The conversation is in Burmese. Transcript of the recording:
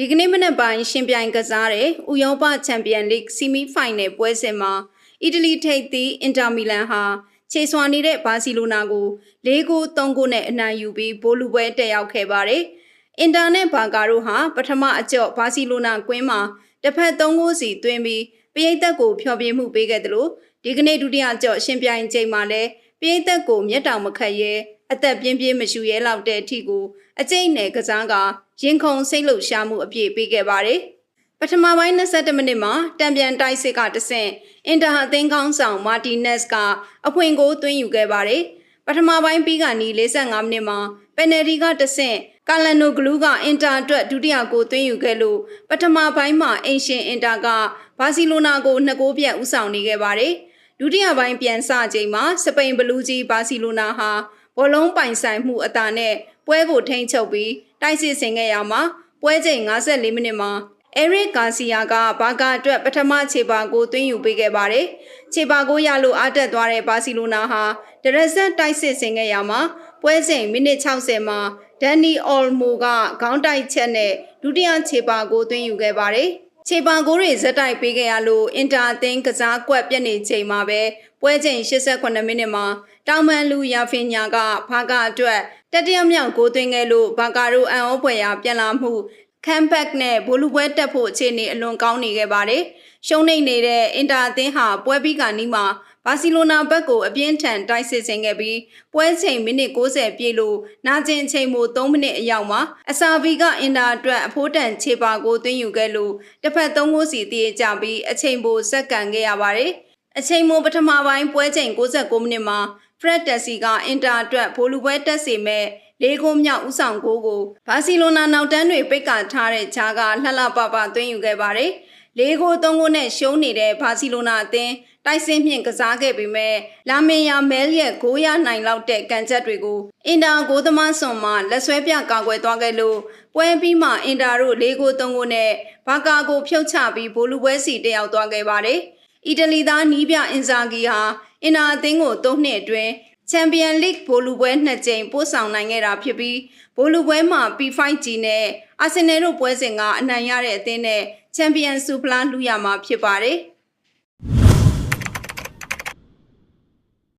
ဒီကနေ့မနက်ပိုင်းရှင်ပြိုင်ကစားတဲ့ဥရောပချန်ပီယံလိဂ်ဆီမီဖိုင်နယ်ပွဲစဉ်မှာအီတလီထိပ်သီးအင်တာမီလန်ဟာခြေစွာနေတဲ့ဘာစီလိုနာကို၄ဂိုး၃ဂိုးနဲ့အနိုင်ယူပြီးဘိုလူပွဲတက်ရောက်ခဲ့ပါတယ်။အင်တာနဲ့ဘာကာတို့ဟာပထမအကြော့ဘာစီလိုနာကွင်းမှာတစ်ဖက်၃ဂိုးစီသွင်းပြီးပရိသတ်ကိုဖျော်ဖြေမှုပေးခဲ့တယ်လို့ဒီကနေ့ဒုတိယအကြော့ရှင်ပြိုင်ချိန်မှာလည်းပရိသတ်ကိုမျက်တောင်မခတ်ရဲ အသက်ပြင်းပြင်းမရှူရဲလောက်တဲ့အထိကိုအကျိတ်နယ်ကစားကရင်ခုန်စိတ်လှုပ်ရှားမှုအပြည့်ပေးခဲ့ပါတယ်။ပထမပိုင်း22မိနစ်မှာတံပြန်တိုက်စစ်ကတဆင့်အင်တာဟာအသင်းကောင်းဆောင်မာတီနက်စ်ကအဖွင့်ကိုသွင်းယူခဲ့ပါတယ်။ပထမပိုင်းပြီးကနီ45မိနစ်မှာပယ်နယ်တီကတဆင့်ကာလန်နိုဂလူးကအင်တာအတွက်ဒုတိယကိုသွင်းယူခဲ့လို့ပထမပိုင်းမှာအင်ရှင်အင်တာကဘာစီလိုနာကိုနှစ်ကိုးပြတ်ဦးဆောင်နေခဲ့ပါတယ်။ဒုတိယပိုင်းပြန်စချိန်မှာစပိန်ဘလူးကြီးဘာစီလိုနာဟာ ဘောလုံးပိုင်ဆိုင်မှုအတာနဲ့ပွဲကိုထိန်းချုပ်ပြီးတိုက်စစ်ဆင်ခဲ့ရမှာပွဲချိန်54မိနစ်မှာအဲရစ်ဂါစီယာကဘာကာအတွက်ပထမခြေပါကိုသွင်းယူပေးခဲ့ပါတယ်။ခြေပါကိုရလို့အားတက်သွားတဲ့ဘာစီလိုနာဟာဒရက်ဆက်တိုက်စစ်ဆင်ခဲ့ရမှာပွဲချိန်မိနစ်60မှာဒန်နီအော်မိုကခေါင်းတိုက်ချက်နဲ့ဒုတိယခြေပါကိုသွင်းယူခဲ့ပါတယ်။ ခြေပါကိုတွေဇက်တိုက်ပေးခဲ့ရလို့အင်တာအသင်းကစားကွက်ပြက်နေချိန်မှာပဲပွဲချိန်88မိနစ်မှာတောင်မန်လူယာဖင်ညာကဘာကာအတွက်တတိယမြောက်ဂိုးသွင်းခဲ့လို့ဘာကာတို့အန်ဩဖွယ်ရာပြန်လာမှုကမ်ဘက်နဲ့ဘိုလူပွဲတက်ဖို့အခြေအနေအလွန်ကောင်းနေခဲ့ပါတယ်။ရှုံးနေနေတဲ့အင်တာအသင်းဟာပွဲပြီးကနီးမှာ ဘာစီလိုနာဘက်ကိုအပြင်းထန်တိုက်စစ်ဆင်ခဲ့ပြီးပွဲချိန်မိနစ်60ပြည့်လို့နာကျင်ချိန်မို့3မိနစ်အရောက်မှာအစာဗီကအင်တာအတွက်အဖိုးတန်ခြေပါကိုသွင်းယူခဲ့လို့တစ်ဖက်3ဂိုးစီတည်ကြပြီးအချိန်ပိုစက္ကန်ခဲ့ရပါတယ်။အချိန်မို့ပထမပိုင်းပွဲချိန်69မိနစ်မှာဖရက်တက်စီကအင်တာအတွက်ဘိုလူပွဲတက်စီမဲ့လေးဂိုးမြောက်ဥဆောင်ဂိုးကိုဘာစီလိုနာနောက်တန်းတွေပိတ်ကထားတဲ့ခြားကလှလှပပသွင်းယူခဲ့ပါတယ်။ လေးဂိုးသုံးဂိုးနဲ့ရှုံးနေတဲ့ဘာစီလိုနာအသင်းတိုက်စင်းမြင့်ကစားခဲ့ပေမဲ့လာမင်ယာမဲလ်ရဲ့ဂိုးရနိုင်လောက်တဲ့ကန်ချက်တွေကိုအင်တာဂိုးသမားစွန်မှလက်ဆွဲပြကာကွယ်သွားခဲ့လို့ပွဲပြီးမှအင်တာတို့လေးဂိုးသုံးဂိုးနဲ့ဘာကာကိုဖြုတ်ချပြီးဘိုလူပွဲစီတက်ရောက်သွားခဲ့ပါတယ်။အီတလီသားနီးပြအင်ဇာဂီဟာအင်တာအသင်းကို၃နှစ်အတွင်း ချန်ပီယံလိဂ်ဘိုလူပွဲနှစ်ကြိမ်ပို့ဆောင်နိုင်ခဲ့တာဖြစ်ပြီးဘိုလူပွဲမှာ P5G နဲ့အာဆင်နယ်တို့ပွဲစဉ်ကအနိုင်ရတဲ့အသင်းနဲ့ချန်ပီယံဆူဖလားလူရမှာဖြစ်ပါတယ်။